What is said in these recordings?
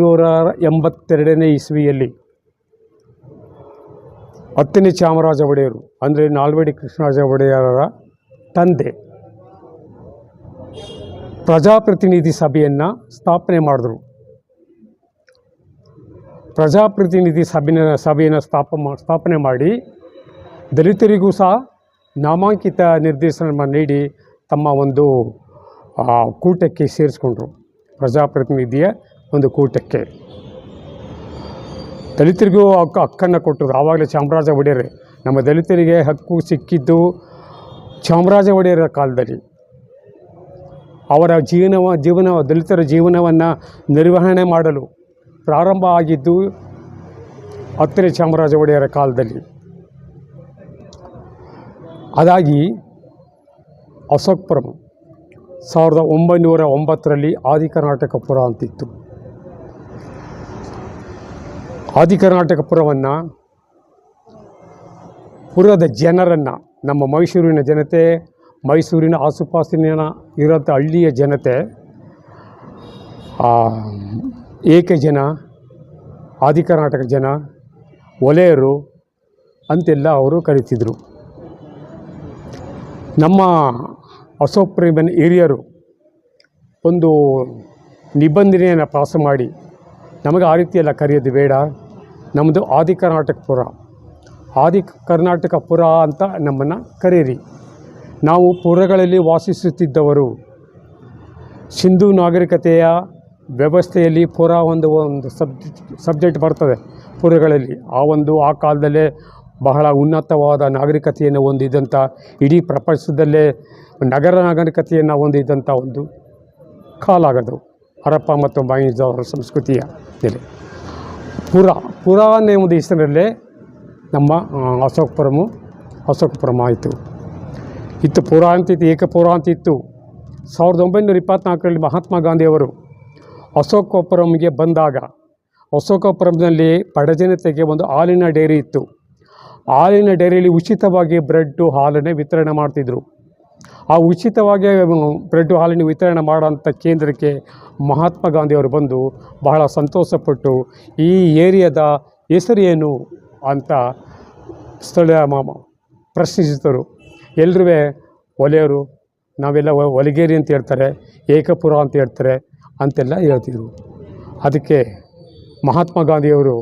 ನೂರ ಎಂಬತ್ತೆರಡನೇ ಇಸ್ವಿಯಲ್ಲಿ ಹತ್ತನೇ ಚಾಮರಾಜ ಒಡೆಯರು, ಅಂದರೆ ನಾಲ್ವಡಿ ಕೃಷ್ಣರಾಜ ಒಡೆಯರ ತಂದೆ, ಪ್ರಜಾಪ್ರತಿನಿಧಿ ಸಭೆಯನ್ನು ಸ್ಥಾಪನೆ ಮಾಡಿದ್ರು. ಪ್ರಜಾಪ್ರತಿನಿಧಿ ಸಭೆಯ ಸಭೆಯನ್ನು ಸ್ಥಾಪ, ಸ್ಥಾಪನೆ ಮಾಡಿ ದಲಿತರಿಗೂ ಸಹ ನಾಮಾಂಕಿತ ನಿರ್ದೇಶನ ನೀಡಿ ತಮ್ಮ ಒಂದು ಕೂಟಕ್ಕೆ ಸೇರಿಸ್ಕೊಂಡ್ರು ಪ್ರಜಾಪ್ರತಿನಿಧಿಯ ಒಂದು ಕೂಟಕ್ಕೆ. ದಲಿತರಿಗೂ ಹಕ್ಕು ಹಕ್ಕನ್ನು ಕೊಟ್ಟರು. ಆವಾಗಲೇ ಚಾಮರಾಜ ಒಡೆಯರೇ. ನಮ್ಮ ದಲಿತರಿಗೆ ಹಕ್ಕು ಸಿಕ್ಕಿದ್ದು ಚಾಮರಾಜ ಒಡೆಯರ ಕಾಲದಲ್ಲಿ. ಅವರ ಜೀವನವ, ಜೀವನ, ದಲಿತರ ಜೀವನವನ್ನು ನಿರ್ವಹಣೆ ಮಾಡಲು ಪ್ರಾರಂಭ ಆಗಿದ್ದು ಹತ್ತನೇ ಚಾಮರಾಜ ಒಡೆಯರ ಕಾಲದಲ್ಲಿ. ಅದಾಗಿ ಅಶೋಕ್ಪುರಂ ಸಾವಿರದ ಒಂಬೈನೂರ ಒಂಬತ್ತರಲ್ಲಿ ಆದಿ ಕರ್ನಾಟಕ ಪುರ ಅಂತಿತ್ತು. ಆದಿ ಕರ್ನಾಟಕ ಪುರವನ್ನು, ಪುರದ ಜನರನ್ನು, ನಮ್ಮ ಮೈಸೂರಿನ ಜನತೆ, ಮೈಸೂರಿನ ಆಸುಪಾಸಿನ ಇರೋಂಥ ಹಳ್ಳಿಯ ಜನತೆ ಏಕೆ ಜನ, ಆದಿ ಕರ್ನಾಟಕ ಜನ, ಒಲೆಯರು ಅಂತೆಲ್ಲ ಅವರು ಕರೀತಿದ್ರು. ನಮ್ಮ ಅಶೋಕ್ ಪ್ರೇಮನ್ ಹಿರಿಯರು ಒಂದು ನಿಬಂಧನೆಯನ್ನು ಪಾಸ್ ಮಾಡಿ ನಮಗೆ ಆ ರೀತಿಯೆಲ್ಲ ಕರೆಯೋದು ಬೇಡ. ನಮ್ಮದು ಆದಿ ಕರ್ನಾಟಕ ಪುರ. ಆದಿ ಕರ್ನಾಟಕ ಪುರ ಅಂತ ನಮ್ಮನ್ನು ಕರೀರಿ. ನಾವು ಪುರಗಳಲ್ಲಿ ವಾಸಿಸುತ್ತಿದ್ದವರು ಸಿಂಧು ನಾಗರಿಕತೆಯ ವ್ಯವಸ್ಥೆಯಲ್ಲಿ ಪುರ ಒಂದು ಒಂದು ಸಬ್ಜೆಕ್ಟ್ ಸಬ್ಜೆಕ್ಟ್ ಬರ್ತದೆ ಪುರಗಳಲ್ಲಿ. ಆ ಒಂದು, ಆ ಕಾಲದಲ್ಲೇ ಬಹಳ ಉನ್ನತವಾದ ನಾಗರಿಕತೆಯನ್ನು ಹೊಂದಿದ್ದಂಥ ಇಡೀ ಪ್ರಪಂಚದಲ್ಲೇ ನಗರ ನಾಗರಿಕತೆಯನ್ನು ಹೊಂದಿದ್ದಂಥ ಒಂದು ಕಾಲಾಗದು ಹರಪ್ಪ ಮತ್ತು ಬಾಯಿಜವರ ಸಂಸ್ಕೃತಿಯ ನೆಲೆ ಪುರ ಪುರ ಅನ್ನೋ ಒಂದು ಹೆಸರಲ್ಲೇ ನಮ್ಮ ಅಶೋಕಪುರಮು ಅಶೋಕಪುರಮ ಆಯಿತು. ಇತ್ತು ಪುರ ಅಂತಿತ್ತು ಏಕಪುರ ಅಂತಿತ್ತು ಸಾವಿರದ ಒಂಬೈನೂರ ಇಪ್ಪತ್ತ್ನಾಲ್ಕರಲ್ಲಿ ಮಹಾತ್ಮ ಗಾಂಧಿಯವರು ಅಶೋಕಪುರಂಗೆ ಬಂದಾಗ ಅಶೋಕಪುರಂನಲ್ಲಿ ಬಡಜನತೆಗೆ ಒಂದು ಹಾಲಿನ ಡೈರಿ ಇತ್ತು. ಹಾಲಿನ ಡೈರಿಯಲ್ಲಿ ಉಚಿತವಾಗಿ ಬ್ರೆಡ್ಡು, ಹಾಲನ್ನೇ ವಿತರಣೆ ಮಾಡ್ತಿದ್ರು. ಆ ಉಚಿತವಾಗಿ ಬ್ರೆಡ್ ಹಾಲಿನ ವಿತರಣೆ ಮಾಡೋಂಥ ಕೇಂದ್ರಕ್ಕೆ ಮಹಾತ್ಮ ಗಾಂಧಿಯವರು ಬಂದು ಬಹಳ ಸಂತೋಷಪಟ್ಟು, ಈ ಏರಿಯಾದ ಹೆಸರು ಏನು? ಅಂತ ಸ್ಥಳೀಯ ಪ್ರಶ್ನಿಸಿದರು. ಎಲ್ಲರೂ ಒಲೆಯವರು, ನಾವೆಲ್ಲ ಒಲಿಗೇರಿ ಅಂತ ಹೇಳ್ತಾರೆ, ಏಕಪುರ ಅಂತ ಹೇಳ್ತಾರೆ ಅಂತೆಲ್ಲ ಹೇಳ್ತಿದ್ರು. ಅದಕ್ಕೆ ಮಹಾತ್ಮ ಗಾಂಧಿಯವರು,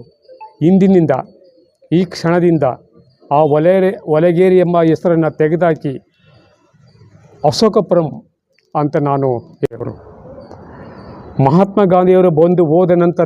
ಇಂದಿನಿಂದ, ಈ ಕ್ಷಣದಿಂದ ಆ ಒಲೆ ಒಲಗೇರಿ ಎಂಬ ಹೆಸರನ್ನು ತೆಗೆದುಹಾಕಿ ಅಶೋಕಪುರಂ ಅಂತ ನಾನು ಮಹಾತ್ಮ ಗಾಂಧಿಯವರು ಬಂದು ಹೋದ ನಂತರ